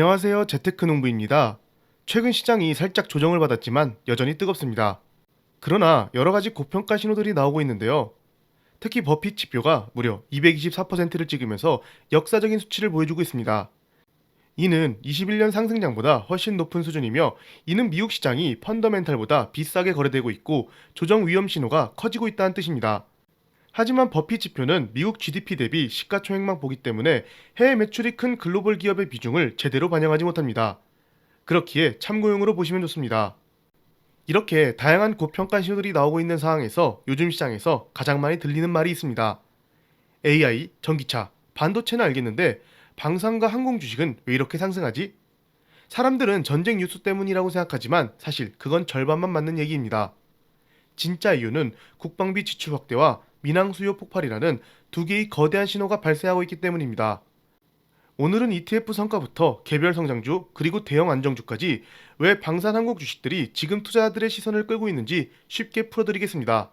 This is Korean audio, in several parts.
안녕하세요. 재테크 농부입니다. 최근 시장이 살짝 조정을 받았지만 여전히 뜨겁습니다. 그러나 여러 가지 고평가 신호들이 나오고 있는데요. 특히 버핏 지표가 무려 224%를 찍으면서 역사적인 수치를 보여주고 있습니다. 이는 21년 상승장보다 훨씬 높은 수준이며 이는 미국 시장이 펀더멘탈보다 비싸게 거래되고 있고 조정 위험 신호가 커지고 있다는 뜻입니다. 하지만 버핏 지표는 미국 GDP 대비 시가총액만 보기 때문에 해외 매출이 큰 글로벌 기업의 비중을 제대로 반영하지 못합니다. 그렇기에 참고용으로 보시면 좋습니다. 이렇게 다양한 고평가 신호들이 나오고 있는 상황에서 요즘 시장에서 가장 많이 들리는 말이 있습니다. AI, 전기차, 반도체는 알겠는데 방산과 항공 주식은 왜 이렇게 상승하지? 사람들은 전쟁 뉴스 때문이라고 생각하지만 사실 그건 절반만 맞는 얘기입니다. 진짜 이유는 국방비 지출 확대와 민항 수요 폭발이라는 두 개의 거대한 신호가 발생하고 있기 때문입니다. 오늘은 ETF 성과부터 개별 성장주 그리고 대형 안정주까지 왜 방산항공 주식들이 지금 투자자들의 시선을 끌고 있는지 쉽게 풀어드리겠습니다.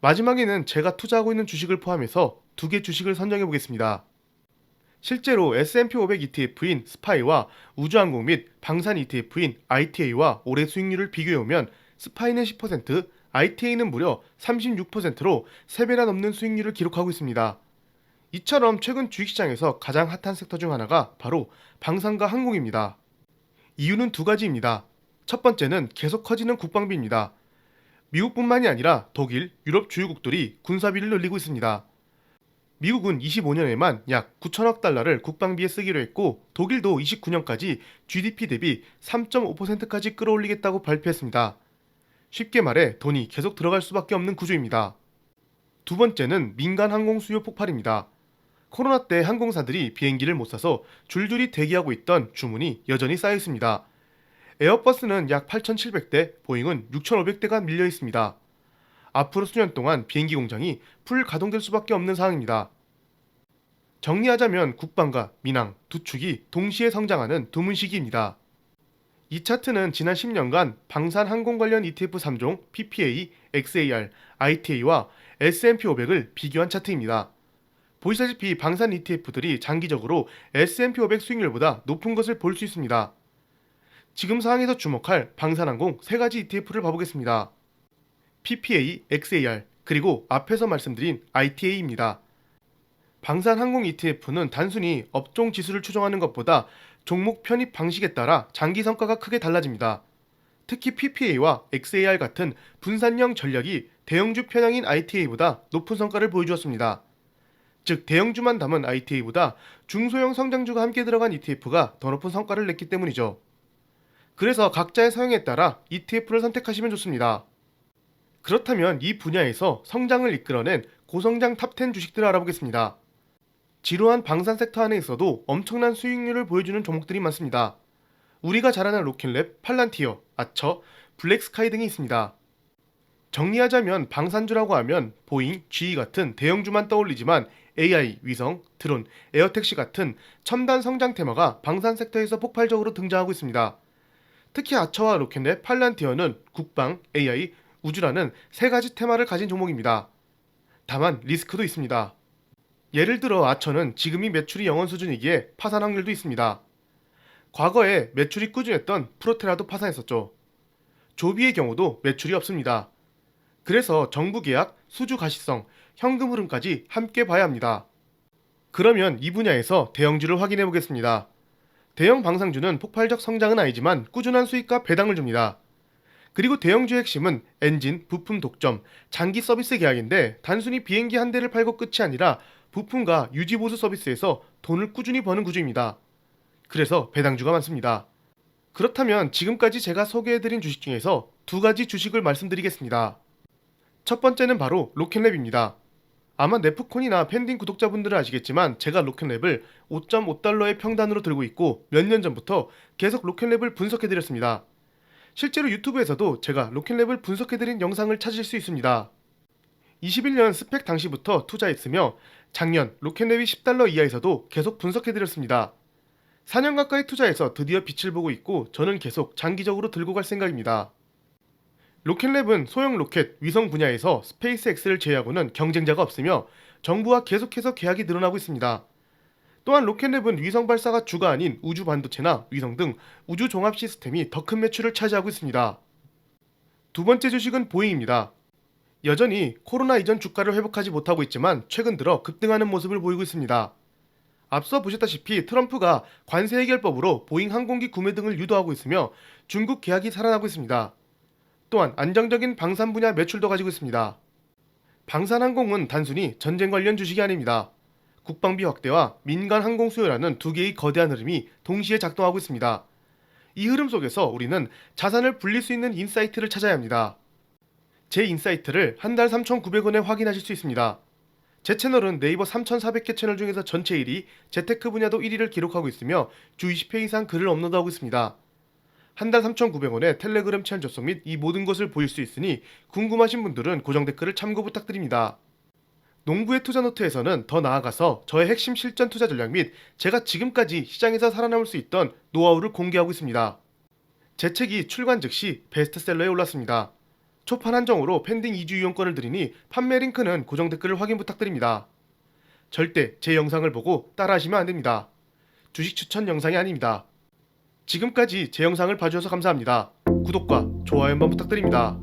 마지막에는 제가 투자하고 있는 주식을 포함해서 두 개 주식을 선정해 보겠습니다. 실제로 S&P 500 ETF인 스파이와 우주항공 및 방산 ETF인 ITA와 올해 수익률을 비교해보면 스파이는 10%, ITA는 무려 36%로 3배나 넘는 수익률을 기록하고 있습니다. 이처럼 최근 주식시장에서 가장 핫한 섹터 중 하나가 바로 방산과 항공입니다. 이유는 두 가지입니다. 첫 번째는 계속 커지는 국방비입니다. 미국뿐만이 아니라 독일, 유럽 주요국들이 군사비를 늘리고 있습니다. 미국은 25년에만 약 9천억 달러를 국방비에 쓰기로 했고 독일도 29년까지 GDP 대비 3.5%까지 끌어올리겠다고 발표했습니다. 쉽게 말해 돈이 계속 들어갈 수밖에 없는 구조입니다. 두 번째는 민간 항공 수요 폭발입니다. 코로나 때 항공사들이 비행기를 못 사서 줄줄이 대기하고 있던 주문이 여전히 쌓여 있습니다. 에어버스는 약 8,700대, 보잉은 6,500대가 밀려 있습니다. 앞으로 수년 동안 비행기 공장이 풀 가동될 수밖에 없는 상황입니다. 정리하자면 국방과 민항 두 축이 동시에 성장하는 드문 시기입니다. 이 차트는 지난 10년간 방산 항공 관련 ETF 3종 PPA, XAR, ITA와 S&P 500을 비교한 차트입니다. 보시다시피 방산 ETF들이 장기적으로 S&P 500 수익률보다 높은 것을 볼 수 있습니다. 지금 상황에서 주목할 방산항공 세 가지 ETF를 봐보겠습니다. PPA, XAR, 그리고 앞에서 말씀드린 ITA입니다. 방산항공 ETF는 단순히 업종 지수를 추정하는 것보다 종목 편입 방식에 따라 장기 성과가 크게 달라집니다. 특히 PPA와 XAR 같은 분산형 전략이 대형주 편향인 ITA보다 높은 성과를 보여주었습니다. 즉 대형주만 담은 ITA보다 중소형 성장주가 함께 들어간 ETF가 더 높은 성과를 냈기 때문이죠. 그래서 각자의 사용에 따라 ETF를 선택하시면 좋습니다. 그렇다면 이 분야에서 성장을 이끌어낸 고성장 탑10 주식들을 알아보겠습니다. 지루한 방산 섹터 안에 있어도 엄청난 수익률을 보여주는 종목들이 많습니다. 우리가 잘 아는 로켓랩, 팔란티어, 아처, 블랙스카이 등이 있습니다. 정리하자면 방산주라고 하면 보잉, GE 같은 대형주만 떠올리지만 AI, 위성, 드론, 에어택시 같은 첨단 성장 테마가 방산 섹터에서 폭발적으로 등장하고 있습니다. 특히 아처와 로켓랩, 팔란티어는 국방, AI, 우주라는 세 가지 테마를 가진 종목입니다. 다만 리스크도 있습니다. 예를 들어 아처는 지금이 매출이 영원 수준이기에 파산 확률도 있습니다. 과거에 매출이 꾸준했던 프로테라도 파산했었죠. 조비의 경우도 매출이 없습니다. 그래서 정부 계약, 수주 가시성, 현금 흐름까지 함께 봐야 합니다. 그러면 이 분야에서 대형주를 확인해 보겠습니다. 대형 방상주는 폭발적 성장은 아니지만 꾸준한 수익과 배당을 줍니다. 그리고 대형주의 핵심은 엔진, 부품 독점, 장기 서비스 계약인데 단순히 비행기 한 대를 팔고 끝이 아니라 부품과 유지 보수 서비스에서 돈을 꾸준히 버는 구조입니다. 그래서 배당주가 많습니다. 그렇다면 지금까지 제가 소개해드린 주식 중에서 두 가지 주식을 말씀드리겠습니다. 첫 번째는 바로 로켓랩입니다. 아마 네프콘이나 팬딩 구독자분들은 아시겠지만 제가 로켓랩을 5.5달러의 평단으로 들고 있고 몇 년 전부터 계속 로켓랩을 분석해드렸습니다. 실제로 유튜브에서도 제가 로켓랩을 분석해드린 영상을 찾으실 수 있습니다. 21년 스펙 당시부터 투자했으며 작년 로켓랩이 10달러 이하에서도 계속 분석해드렸습니다. 4년 가까이 투자해서 드디어 빛을 보고 있고 저는 계속 장기적으로 들고 갈 생각입니다. 로켓랩은 소형 로켓, 위성 분야에서 스페이스X를 제외하고는 경쟁자가 없으며 정부와 계속해서 계약이 늘어나고 있습니다. 또한 로켓랩은 위성 발사가 주가 아닌 우주 반도체나 위성 등 우주 종합 시스템이 더 큰 매출을 차지하고 있습니다. 두 번째 주식은 보잉입니다. 여전히 코로나 이전 주가를 회복하지 못하고 있지만 최근 들어 급등하는 모습을 보이고 있습니다. 앞서 보셨다시피 트럼프가 관세 해결법으로 보잉 항공기 구매 등을 유도하고 있으며 중국 계약이 살아나고 있습니다. 또한 안정적인 방산 분야 매출도 가지고 있습니다. 방산항공은 단순히 전쟁 관련 주식이 아닙니다. 국방비 확대와 민간 항공 수요라는 두 개의 거대한 흐름이 동시에 작동하고 있습니다. 이 흐름 속에서 우리는 자산을 불릴 수 있는 인사이트를 찾아야 합니다. 제 인사이트를 한 달 3,900원에 확인하실 수 있습니다. 제 채널은 네이버 3,400개 채널 중에서 전체 1위, 재테크 분야도 1위를 기록하고 있으며 주 20회 이상 글을 업로드하고 있습니다. 한 달 3,900원에 텔레그램 채널 접속 및 이 모든 것을 보일 수 있으니 궁금하신 분들은 고정 댓글을 참고 부탁드립니다. 농부의 투자 노트에서는 더 나아가서 저의 핵심 실전 투자 전략 및 제가 지금까지 시장에서 살아남을 수 있던 노하우를 공개하고 있습니다. 제 책이 출간 즉시 베스트셀러에 올랐습니다. 초판 한정으로 팬딩 2주 이용권을 드리니 판매 링크는 고정 댓글을 확인 부탁드립니다. 절대 제 영상을 보고 따라하시면 안 됩니다. 주식 추천 영상이 아닙니다. 지금까지 제 영상을 봐주셔서 감사합니다. 구독과 좋아요 한번 부탁드립니다.